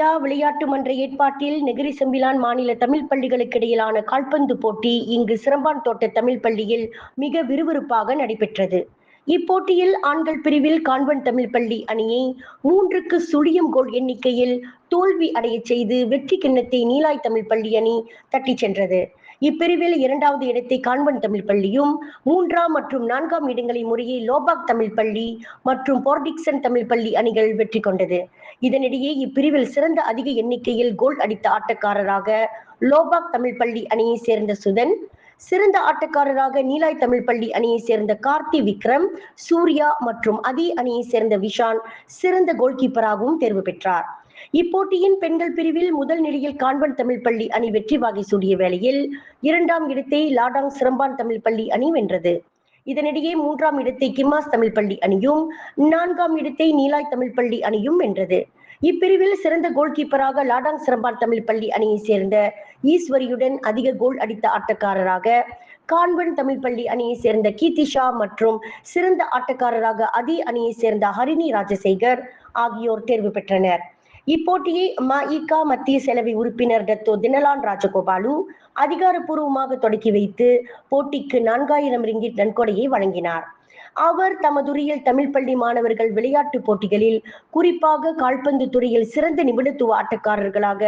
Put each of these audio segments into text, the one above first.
India விளையாட்டு மன்ற ஏற்பாட்டில் நெகிரி செம்பிலான் மாநில தமிழ் பள்ளிகளுக்கு இடையிலான கால்பந்து போட்டி இங்கு சிரம்பான் தோட்ட தமிழ் பள்ளியில் மிக விறுவிறுப்பாக நடைபெற்றது. இப்போட்டியில் ஆண்கள் பிரிவில் கான்வென்ட் தமிழ் பள்ளி அணியை மூன்றுக்கு சுழியம் கோல் எண்ணிக்கையில் தோல்வி அடையச் செய்து வெற்றி கிண்ணத்தை நீலாய் தமிழ் பள்ளி அணி தட்டிச் சென்றது. இப்பிரிவில் இரண்டாவது இடத்தை கான்வென்ட் தமிழ் பள்ளியும் மூன்றாம் மற்றும் நான்காம் இடங்களை முறையே லோபாக் தமிழ் பள்ளி மற்றும் போர்டிக்சன் தமிழ் பள்ளி அணிகள் வெற்றி கொண்டது. இதனிடையே இப்பிரிவில் சிறந்த அதிக எண்ணிக்கையில் கோல் அடித்த ஆட்டக்காரராக லோபாக் தமிழ் பள்ளி அணியை சேர்ந்த சுதன் சிறந்த ஆட்டக்காரராக நீலாய் தமிழ் பள்ளி அணியை சேர்ந்த கார்த்தி விக்ரம் சூர்யா மற்றும் அதி அணியை சேர்ந்த விஷான் சிறந்த கோல்கீப்பராகவும் தேர்வு பெற்றார். இப்போட்டியின் பெண்கள் பிரிவில் முதல் நிலையில் கான்வன் தமிழ் பள்ளி அணி வெற்றி வாகை சூடிய வேளையில் இரண்டாம் இடத்தை லாடாங் சிரம்பான் தமிழ் பள்ளி அணி வென்றது. இதனிடையே மூன்றாம் இடத்தை கிம்மாஸ் தமிழ் பள்ளி அணியும் நான்காம் இடத்தை நீலாய் தமிழ் பள்ளி அணியும் வென்றது. இப்பிரிவில் சிறந்த கோல்கீப்பராக லாடாங் சிரம்பான் தமிழ் பள்ளி அணியைச் சேர்ந்த ஈஸ்வரியுடன் அதிக கோல் அடித்த ஆட்டக்காரராக கான்வன் தமிழ் பள்ளி அணியைச் சேர்ந்த கீர்த்திஷா மற்றும் சிறந்த ஆட்டக்காரராக அதே அணியைச் சேர்ந்த ஹரிணி ராஜசேகர் ஆகியோர் தேர்வு பெற்றனர். இப்போட்டியை மஇகா மத்திய செலவை உறுப்பினர் டத்தோ தினலான் ராஜகோபாலு அதிகாரப்பூர்வமாக தொடக்கி வைத்து போட்டிக்கு நான்காயிரம் ரிங்கிட் நன்கொடையை வழங்கினார். அவர் தமதுரையில் தமிழ் பள்ளி மாணவர்கள் விளையாட்டு போட்டிகளில் குறிப்பாக கால்பந்து துறையில் சிறந்த நிபுணத்துவ ஆட்டக்காரர்களாக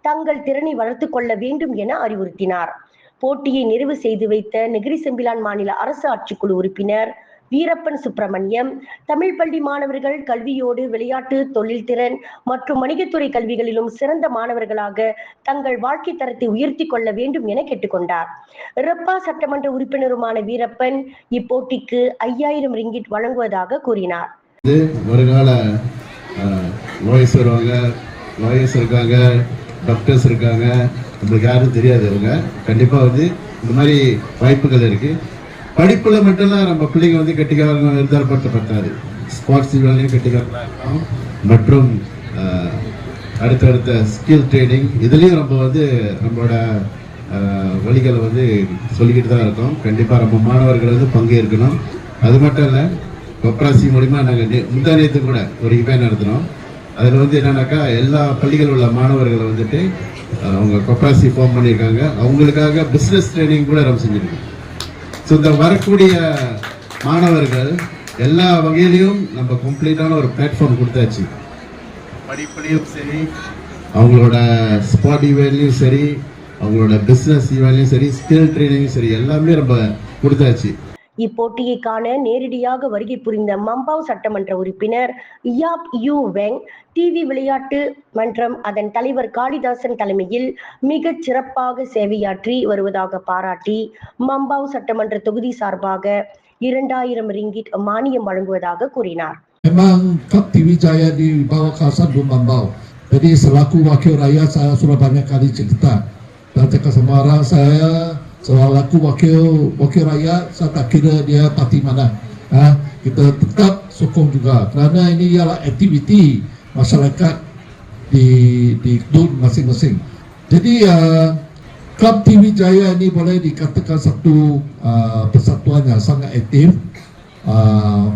தங்கள் திறனை வளர்த்துக் கொள்ள வேண்டும் என அறிவுறுத்தினார். போட்டியை நிறைவு செய்து வைத்த நெகிரி செம்பிலான் மாநில அரசு ஆட்சிக்குழு உறுப்பினர் வீரப்பன் சுப்பிரமணியம் தமிழ் பள்ளி மாணவர்கள் கல்வியோடு விளையாட்டு தொழில்திறன் மற்றும் வணிகத்துறை கல்விகளிலும் சிறந்த மாணவர்களாக தங்கள் வாழ்க்கை தரத்தை உயர்த்தி கொள்ள வேண்டும் என கேட்டுக்கொண்டார். ரெப்பா சட்டமன்ற உறுப்பினருமான வீரப்பன் இப்போட்டிக்கு ஐயாயிரம் ரிங்கிட் வழங்குவதாக கூறினார். வருங்கால லாயர்ஸ் வருவாங்க லாயர்ஸ் இருக்காங்க டாக்டர்ஸ் இருக்காங்க. நம்மளுக்கு யாரும் தெரியாது அவங்க கண்டிப்பாக வந்து இந்த மாதிரி வாய்ப்புகள் இருக்கு. படிப்பில் மட்டும்தான் நம்ம பிள்ளைங்க வந்து கெட்டிக்காரங்க இருந்தால் ஸ்போர்ட்ஸ் வேலையும் இருக்கணும் மற்றும் அடுத்தடுத்த ஸ்கில் ட்ரைனிங் இதுலேயும் நம்ம வந்து நம்மளோட வழிகளை வந்து சொல்லிக்கிட்டு தான் இருக்கோம். கண்டிப்பாக நம்ம மாணவர்கள் வந்து பங்கேற்கணும். அது மட்டும் இல்லை கொப்ராசி மூலிமா நாங்கள் முந்தானியத்து நேற்று கூட ஒரு இவெண்ட் நடத்தினோம். அதில் வந்து என்னன்னாக்கா எல்லா பள்ளிகள் உள்ள மாணவர்களை வந்துட்டு அவங்க கொப்ராசி ஃபார்ம் பண்ணியிருக்காங்க. அவங்களுக்காக பிஸ்னஸ் ட்ரைனிங் கூட நம்ம செஞ்சுருக்கோம். ஸோ இந்த வரக்கூடிய மாணவர்கள் எல்லா வகையிலையும் நம்ம கம்ப்ளீட்டான ஒரு பிளாட்ஃபார்ம் கொடுத்தாச்சு. படிப்புலையும் சரி அவங்களோட ஸ்பாட் ஈவெண்ட்லையும் சரி அவங்களோட பிஸ்னஸ் ஈவெண்ட்லையும் சரி ஸ்கில் ட்ரைனிங்கும் சரி எல்லாமே நம்ம கொடுத்தாச்சு. இப்போட்டியை காண நேரடியாக வருகை புரிந்த மம்பாவ் சட்டமன்ற உறுப்பினர் யாப் யூ வெங் டிவி விளையாட்டு மன்றம் அதன் தலைவர் காளிதாசன் தலைமையில் மிகச் சிறப்பாக சேவையாற்றி வருவதாக பாராட்டி மம்பாவ் சட்டமன்ற தொகுதி சார்பாக இரண்டாயிரம் ரிங்கிட் மானியம் வழங்குவதாக கூறினார் Memang Kap TV Jaya di bawah kawasan Bumbambau. Jadi selaku wakil rakyat saya sudah banyak kali cerita. Dan cakap sama saya selaku wakil wakil rakyat saya tak kira dia parti mana. Ha? Kita tetap sokong juga kerana ini ialah aktiviti masyarakat di di dun masing-masing. Jadi uh, Klub TV Jaya ini boleh dikatakan satu uh, persatuan yang sangat aktif. Uh,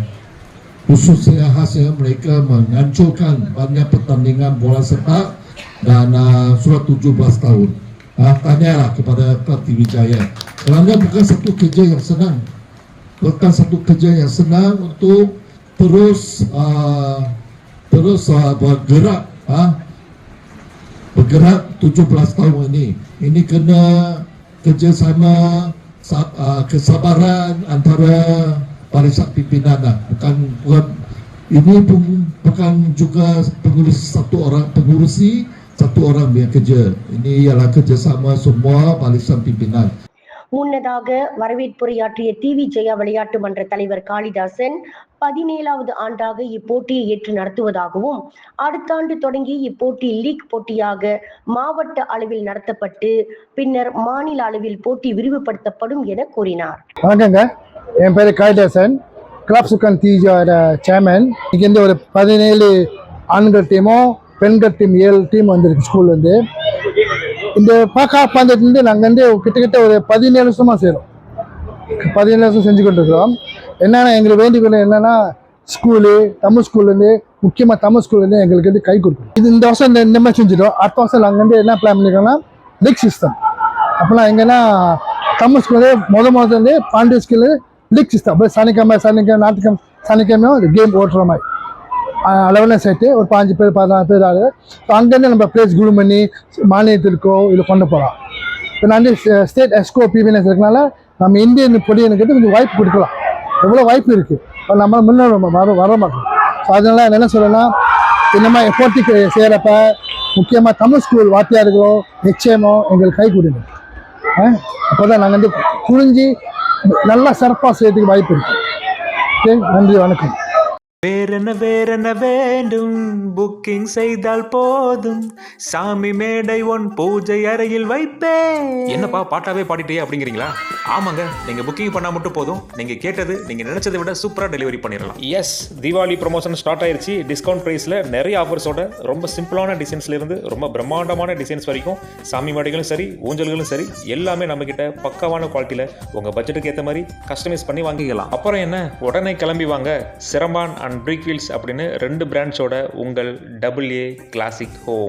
khususnya khasnya mereka menghancurkan banyak pertandingan bola sepak dan uh, sudah 17 tahun. Uh, tanyalah kepada Klub TV Jaya. Kerana bukan satu kerja yang senang. Bukan satu kerja yang senang untuk terus uh, terus uh, bergerak uh, bergerak 17 tahun ini. Ini kena kerjasama sa- uh, kesabaran antara barisan pimpinan lah. Bukan bukan ini pun bukan juga pengurus satu orang pengurusi satu orang yang kerja. Ini ialah kerjasama semua barisan pimpinan. முன்னதாக வரவேற்புரையாற்றிய TV Jaya விளையாட்டு மன்ற தலைவர் காளிதாசன் பதினேழாவது ஆண்டாக இப்போட்டியை ஏற்று நடத்துவதாகவும் அடுத்த ஆண்டு தொடங்கி இப்போட்டி லீக் போட்டியாக மாவட்ட அளவில் நடத்தப்பட்டு பின்னர் மாநில அளவில் போட்டி விரிவுபடுத்தப்படும் என கூறினார் வணக்கங்க என் பேர் காளிதாசன் கிளப் சுக்கன் தீஜோட சேர்மன் இங்கே இருந்து ஒரு பதினேழு ஆண்கள் டீமும் பெண்கள் டீம் ஏழு டீம் வந்திருக்கு ஸ்கூல்லேருந்து இந்த பாக்கா பந்தயத்துலேருந்து நாங்கள் வந்து கிட்டத்தட்ட ஒரு பதினேழு வருஷமாக செய்கிறோம் பதினேழு வருஷம் செஞ்சு கொண்டிருக்கிறோம். என்னென்னா எங்களுக்கு வேண்டிக்கொள்ள என்னென்னா ஸ்கூலு தமிழ் ஸ்கூல்லேருந்து முக்கியமாக தமிழ் ஸ்கூல்லேருந்து எங்களுக்கு வந்து கை கொடுக்கும் இது இந்த வருஷம் இந்த இந்த மாதிரி செஞ்சிட்டோம். அடுத்த வருஷம் நாங்கள் வந்து என்ன பிளான் பண்ணிருக்கோம்னா லீக் சிஸ்டம் அப்போலாம் எங்கன்னா தமிழ் ஸ்கூல்லே முத முதல்ல பாண்டிய ஸ்கூலு லீக் சிஸ்டம் அப்படியே சனிக்கிழமை சனிக்கிழமை ஞாயிற்றுக்கிழமை சனிக்கிழமையும் ஒரு கேம் ஓட்டுற மாதிரி. அளவில் சேர்த்து ஒரு பாஞ்சு பேர் பதினாறு பேர் ஆகுது. ஸோ அங்கேருந்து நம்ம பிளேஸ் குழு பண்ணி மாநிலத்திற்கோ இல்லை கொண்டு போகலாம். இப்போ நான் வந்து ஸ்டேட் எஸ்கோ பிபிஎன்எஸ் இருக்கனால நம்ம இந்தியன் பொடியனுக்கு கொஞ்சம் வாய்ப்பு கொடுக்கலாம். எவ்வளோ வாய்ப்பு இருக்குது இப்போ நம்ம முன்னேற வர வர மாட்டோம். ஸோ அதனால் என்ன சொல்லணும்னா இந்த மாதிரி போட்டிக்கு செய்கிறப்ப முக்கியமாக தமிழ் ஸ்கூல் வாத்தியார்களோ நிச்சயமோ எங்களுக்கு கை கொடுங்க. அப்போ தான் நாங்கள் வந்து புரிஞ்சு நல்லா சிறப்பாக செய்யறதுக்கு வாய்ப்பு இருக்குது ஓகே? நன்றி வணக்கம். வேறென்ன வேறென்ன வேண்டும்? புக்கிங் செய்தால் போதும். சாமி மேடை ஒன் பூஜை அறையில் வைப்பேன். என்னப்பா பாட்டாவே பாடிட்டே அப்படிங்கிறீங்களா? ஆமாங்க நீங்க புக்கிங் பண்ணா மட்டும் போதும். நீங்க கேட்டது நீங்க நினைச்சதை விட சூப்பரா டெலிவரி பண்ணிடலாம். எஸ் தீபாவளி ப்ரொமோஷன் ஸ்டார்ட் ஆயிருச்சு. டிஸ்கவுண்ட் பிரைஸ்ல நிறைய ஆஃபர்ஸோட ரொம்ப சிம்பிளான டிசைன்ஸ்ல இருந்து ரொம்ப பிரம்மாண்டமான டிசைன்ஸ் வரைக்கும் சாமி மாடிகளும் சரி ஊஞ்சல்களும் சரி எல்லாமே நம்ம கிட்ட பக்காவான குவாலிட்டியில உங்க பட்ஜெட்டுக்கு ஏற்ற மாதிரி கஸ்டமைஸ் பண்ணி வாங்கிக்கலாம். அப்புறம் என்ன? உடனே கிளம்பி வாங்க. சிரம்பான் அண்ட் பிரிக் வீல்ஸ் அப்படின்னு ரெண்டு பிராண்ட்ஸோட உங்கள் டபுள் ஏ கிளாசிக் ஹோம்